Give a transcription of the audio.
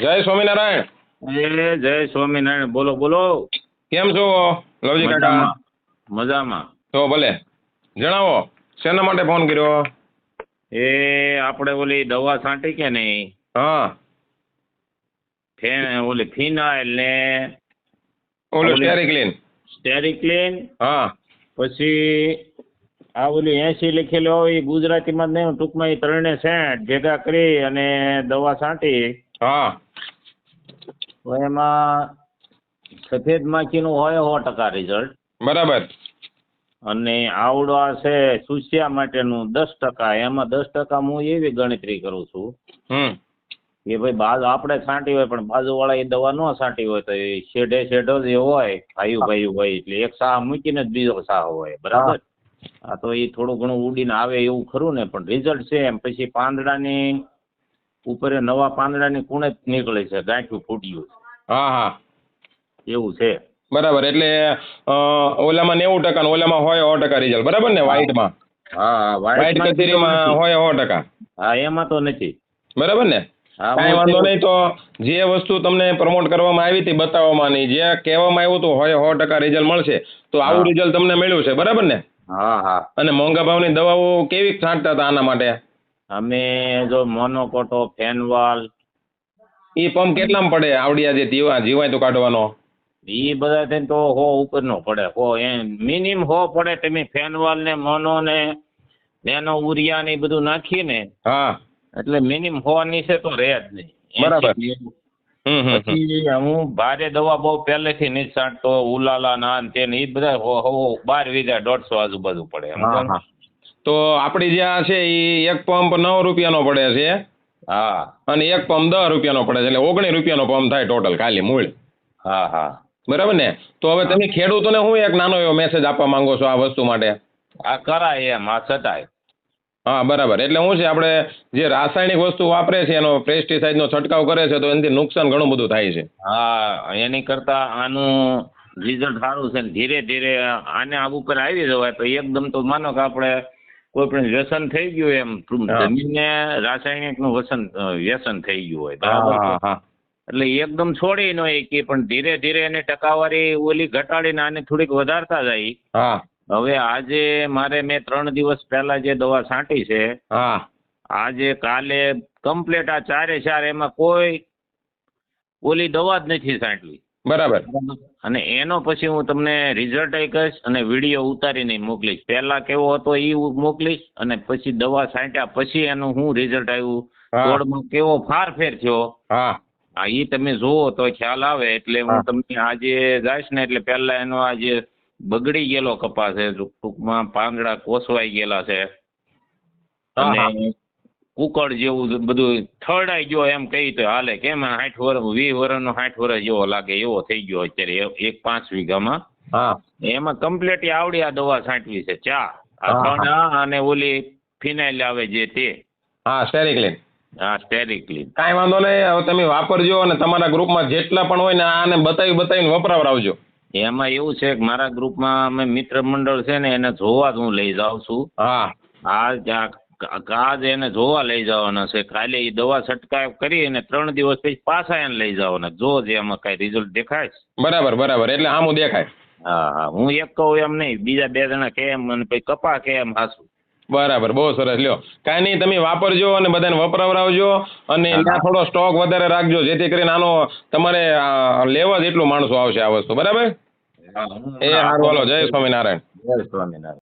જય સ્વામિનારાયણ. એ જય સ્વામિનારાયણ. બોલો બોલો. કેમ છો? લવજી કાકા. મજામાં. તો ભલે. જણાવો શેના માટે ફોન કર્યો? એ આપણે ઓલી દવા છાંટી કે નહીં? હા. ફેન ઓલી ફિનાઇલ ને ઓલું સ્ટેરિક્લીન. સ્ટેરિક્લીન. હા. પછી આ ઓલી એસી લખેલો એ ગુજરાતીમાં જ નહીં ટૂંકમાં એ ત્રણે સેન્ટ ભેગા કરી અને દવા છાંટી. હા. તો એમાં સફેદ માખીનું હોય સો ટકા રિઝલ્ટ બરાબર. અને આવડા છે સુસ્યા માટેનું દસ ટકા. એમાં દસ ટકા હું એવી ગણતરી કરું છું હમ. કે ભાઈ બાજુ આપણે છાંટી હોય પણ બાજુવાળા એ દવા ન છાંટી હોય તો એ શેઢે શેઢો જે હોય. ભાઈયું ભાઈયું હોય એટલે એક સાહ મૂકીને બીજો સાહ હોય. બરાબર? આ તો એ થોડું ઘણું ઉડીને આવે એવું ખરું ને પણ રિઝલ્ટ છે એમ. પછી પાંદડાની ઉપર નવા પાંદડાની કુણે નીકળે છે ગાંઠિયું ફૂટ્યું હા હા. એવું છે. બરાબર એટલે ઓલામાં નેવું ટકા ઓલામાં હોય સો ટકા રિઝલ્ટ બરાબર ને વ્હાઈટમાં હા વ્હાઈટ કચેરીમાં હોય સો ટકા. હા એમાં તો નથી. બરાબર ને? કાંઈ વાંધો નહીં તો જે વસ્તુ તમને પ્રમોટ કરવામાં આવી હતી બતાવવામાં નહીં જે કહેવામાં આવ્યું હતું હોય સો ટકા રિઝલ્ટ મળશે તો આવું રિઝલ્ટ તમને મળ્યું છે. બરાબર ને? હા હા. અને મોંઘા ભાવની દવાઓ કેવી છાંટતા હતા આના માટે? અમે જો મોનોકોટો ફેનવાલ. એ પંપ કેટલામાં પડે? આવડિયા જે જીવા જીવાય તો કાઢવાનો? એ બધા થઈને તો હો ઉપરનો પડે. હો એ મિનિમમ હો પડે તમે ફેનવાલ ને મોનો ને નેનો ઉરિયા ને એ બધું નાખીને હા. એટલે મિનિમમ હો નીચે તો રહે જ નહીં. બરાબર. 80 હમ હમ, હમ. પછી હું ભારે દવા બહુ પહેલેથી નહીં છાંટતો ઉલાલા ના ને તે ને એ બધા હો બાર વીઘા દોઢસો આજુબાજુ પડે. તો આપણી જ્યાં છે એ એક પંપ નવ રૂપિયાનો પડે છે. હા. અને એક પંપ દસ રૂપિયાનો પડે છે. એટલે ઓગણીસ રૂપિયાનો પંપ થાય ટોટલ ખાલી મૂળ. હા હા. બરાબર ને? તો હવે તમે ખેડૂતોને હું એક નાનો એવો મેસેજ આપવા માંગો છો આ વસ્તુ માટે? આ કરાય એમ આ છતાંય હા બરાબર. એટલે શું છે આપણે જે રાસાયણિક વસ્તુ વાપરે છે એનો પેસ્ટિસાઇડનો છંટકાવ કરે છે તો એનાથી નુકસાન ઘણું બધું થાય છે. હા એની કરતા આનું રિઝલ્ટ સારું છે ધીરે ધીરે આને આ ઉપર આવી જવાય તો એકદમ તો માનો કે આપણે કોઈ પણ વ્યસન થઈ ગયું એમ જમીન જમીનને રાસાયણિકનું વસન વ્યસન થઈ ગયું હોય બરાબર એટલે એકદમ છોડી ન કે પણ ધીરે ધીરે એને ટકાવારી ઓલી ઘટાડીને આને થોડીક વધારતા જાય. હા. હવે આજે મારે મેં ત્રણ દિવસ પહેલા જે દવા છાંટી છે આજે કાલે કમ્પ્લેટ આ ચારે ચાર એમાં કોઈ ઓલી દવા જ નથી છાંટવી બરાબર. અને એનો પછી હું તમને રિઝલ્ટ કહીશ અને વીડિયો ઉતારીને મોકલીશ. પહેલા કેવો હતો એ મોકલીશ અને પછી દવા છાંટ્યા પછી એનું શું રિઝલ્ટ આવ્યું. હા. છોડમાં કેવો ફાર ફેર થયો. હા. હા એ તમે જુઓ તો ખ્યાલ આવે એટલે હું તમને આજે જઈશ ને એટલે પહેલા એનો આજે બગડી ગયેલો કપાસ છે ટૂંકમાં પાંદડા કોસવાઈ ગયેલા છે. હા, હા. અને કુકડ જેવું બધું થરડાઈ ગયો એમ કહી તો હાલે. કેમ? સાઠ વર્ષ વીસ વર્ષનો સાઠ વર્ષ જેવો લાગે એવો થઈ ગયો અત્યારે એક પાંચ વીઘામાં. હા. એમાં કમ્પ્લીટ આવડી આ દવા છાંટવી છે. ચા. હા, હા. અને ઓલી ફિનાઇલ આવે જે તે. હા સ્ટેરિક્લિન. હા સ્ટેરિક્લિન. કાંઈ વાંધો નહીં. હવે તમે વાપરજો અને તમારા ગ્રુપમાં જેટલા પણ હોય ને આને બતાવી બતાવીને વપરાવરાવજો. એમાં એવું છે કે મારા ગ્રુપમાં અમે મિત્ર મંડળ છે ને એને જોવા જ હું લઈ જાઉં છું. હા. આ કાજ એને જોવા લઈ જવાના છે. કાલે એ દવા છંટકાવ કરી અને ત્રણ દિવસ પછી પાછા એને લઈ જવાના. જો જે એમાં કાંઈ રિઝલ્ટ દેખાય. બરાબર બરાબર. એટલે આમ દેખાય. હા હા. હું એક કહું એમ નહીં. બીજા બે જણા કે એમ અને પછી કપા કેમ હાસુ. બરાબર. બહુ સરસ. લ્યો. કાંઈ નહીં તમે વાપરજો અને બધાને વપરાવરાવજો અને ત્યાં થોડો સ્ટોક વધારે રાખજો જેથી કરીને આનો તમારે લેવા જ એટલું માણસો આવશે આ વસ્તુ. બરાબર? એ હા હાલો. જય સ્વામિનારાયણ. જય સ્વામિનારાયણ.